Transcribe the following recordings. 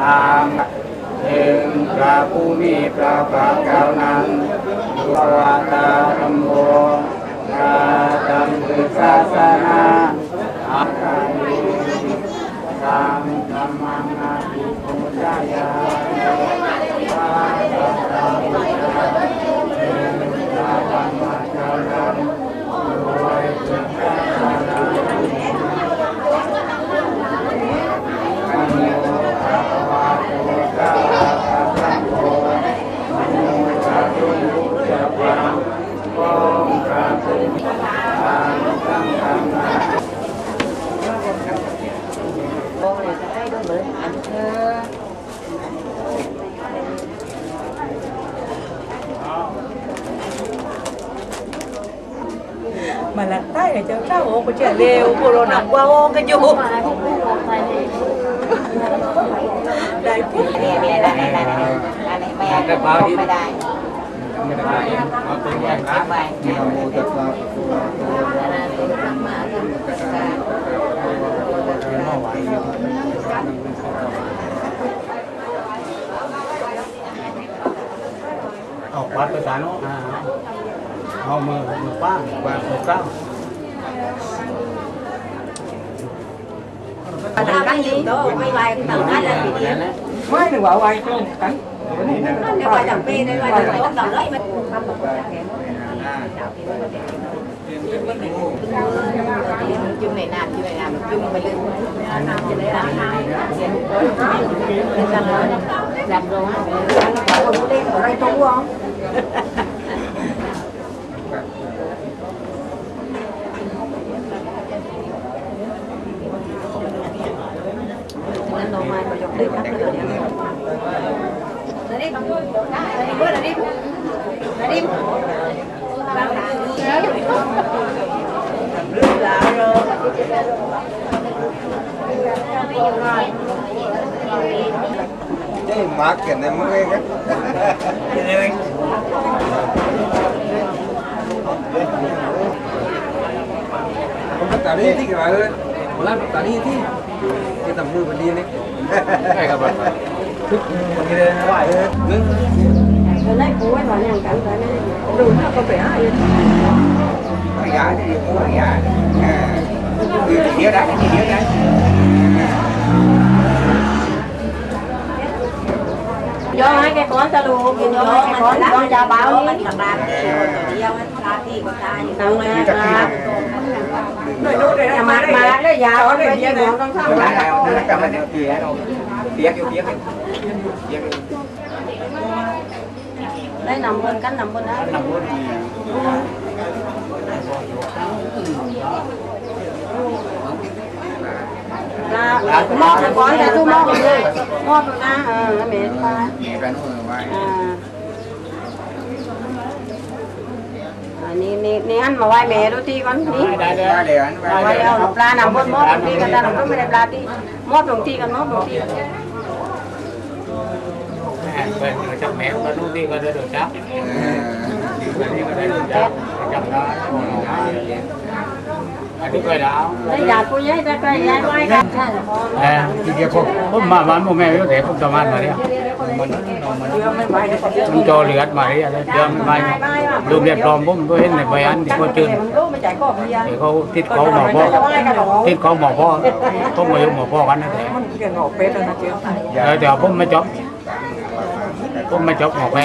ตามถึงพระผู้มีพระภาคเจ้านั้นดุรตาธรรมโมกาตัมคือศาสนาอาคาลิตามธรรมังนาติโมจายาตาตา mà là tay là cháu sao ố có trẻ lều của nó nặng quá ô cái dù đại phúc đi mẹ là này là này là này mẹ cái bao đi đây ไม่ได้เอาตัวแยกนะที่เราโมตัสสะภะคะวะโตอะระหะโตสัมมาสัมพุทธัสสะเอาวัดภาษาเนาะ hầu mà mà quá và cao Hãy subscribe cho kênh Ghiền Mì Gõ Để không bỏ lỡ những video hấp dẫn Jadi makin emang kan. Jadi Tadi itu kira-kira, bulan tadi itu cái tầm mưa mà đi đấy ngày gặp bạn thích mà cái ngoài đấy cái này cũng vâng. phải vào nhà cắn cái này đúng là có vẻ ai cái giá thì cũng là giá thì đĩa đá thì đĩa đá vô hai cái con ta luôn vô hai cái con con ra bao nhiêu mình đặt đặt đi vô ta thì con ta thì tao nghe rồi nốt đây này. Mà mà nó già nó đi nó con xong lại. Nó cầm nó kìa đâu. Tiếc vô tiếc. Tiếc. Đây nằm bên cánh nằm bên đó. Nằm bên. là mò là có là tôi mò rồi mò rồi na ờ, mẹ ta mẹ ta nó rồi นี่นี่นี่อันมาไหว้แม่ดูที่กันนี่ได้ได้ด้ได้ไหวแล้วปลาหนังบดมอดตรงที่กันแต่หนูก็ไม่ได้ปลาที่มอดตรงที่กันมอดตรงที่เปิดจับแมวก็ลูกที่ก็ได้โดนจับอันนี้ก็ได้ดูจับจับได้ไม่เยาวไม่อยากคุยให้แต่ใครย้าไว้กันแต่ที่เดียวผมผมมาบ้านผมแม่ก็แต่ผมจะมามาเนี่ยมันจอเหลือดมาเนี่ยเดือดมาดูเรียบร้อมผมก็เห็นในใบอันที่เขาจืดเดี๋เขาติดเขาหมอพ่อ ติดเขาหมอพ่อต้องมาอยู่หมอพ่อกันนะแต่เดี๋ยวผมไม่จบผมไม่จบหมอแม่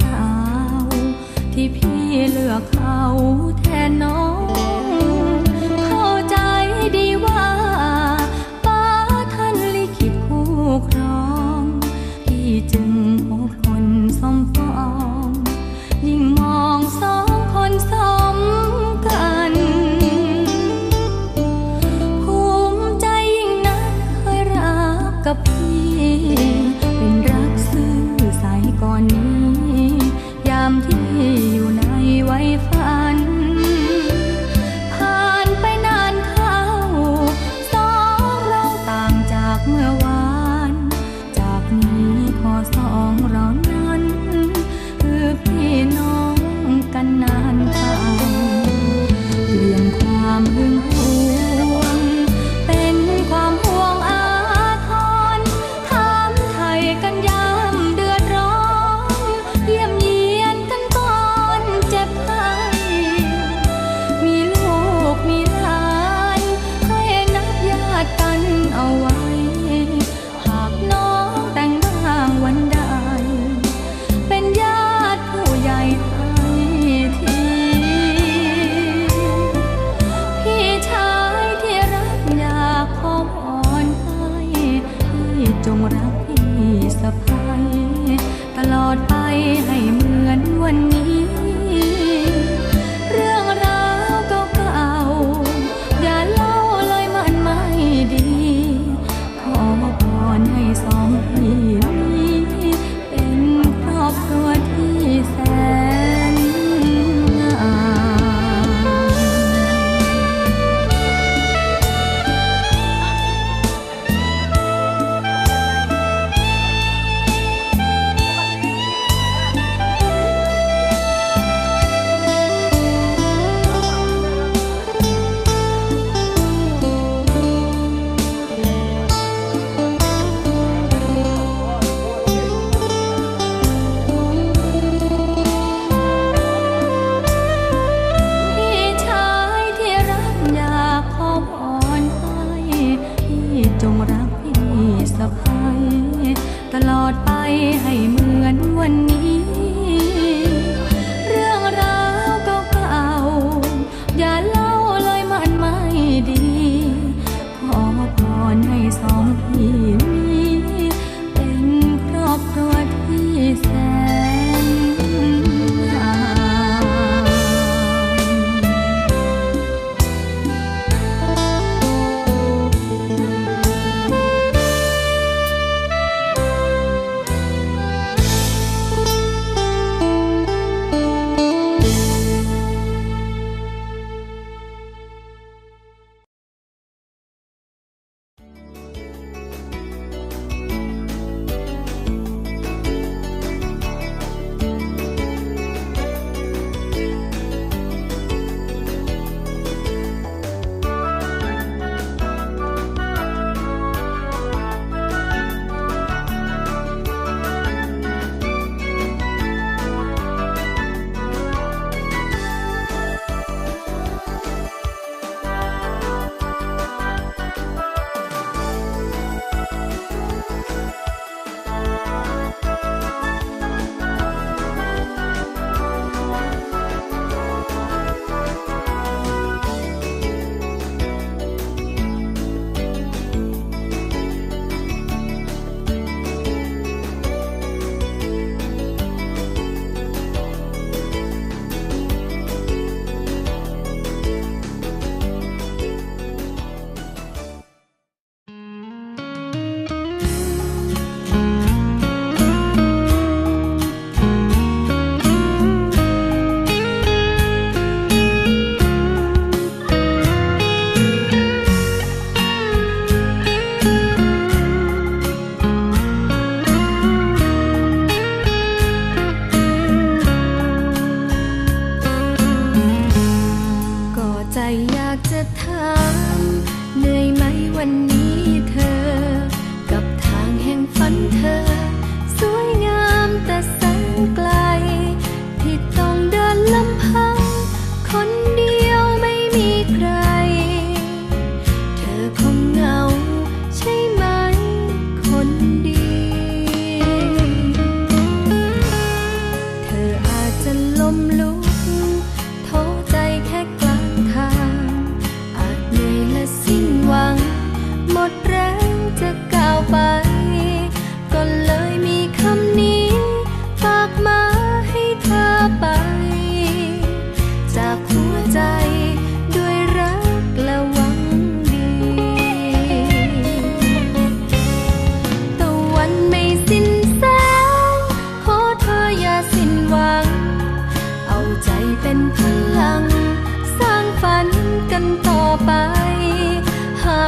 สาวที่พี่เลือกเขาแทนน้อง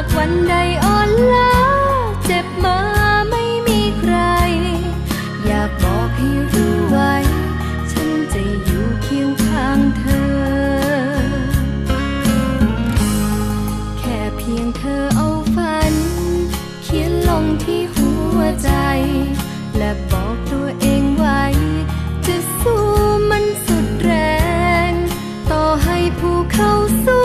ากวันใดอ่อนล้าเจ็บมาไม่มีใคร อยากบอกให้รู้ไว้ ฉันจะอยู่เคียงข้างเธอ แค่เพียงเธอเอาฝัน เขียนลงที่หัวใจ และบอกตัวเองไว้ จะสู้มันสุดแรง ต่อให้ภูเขาสู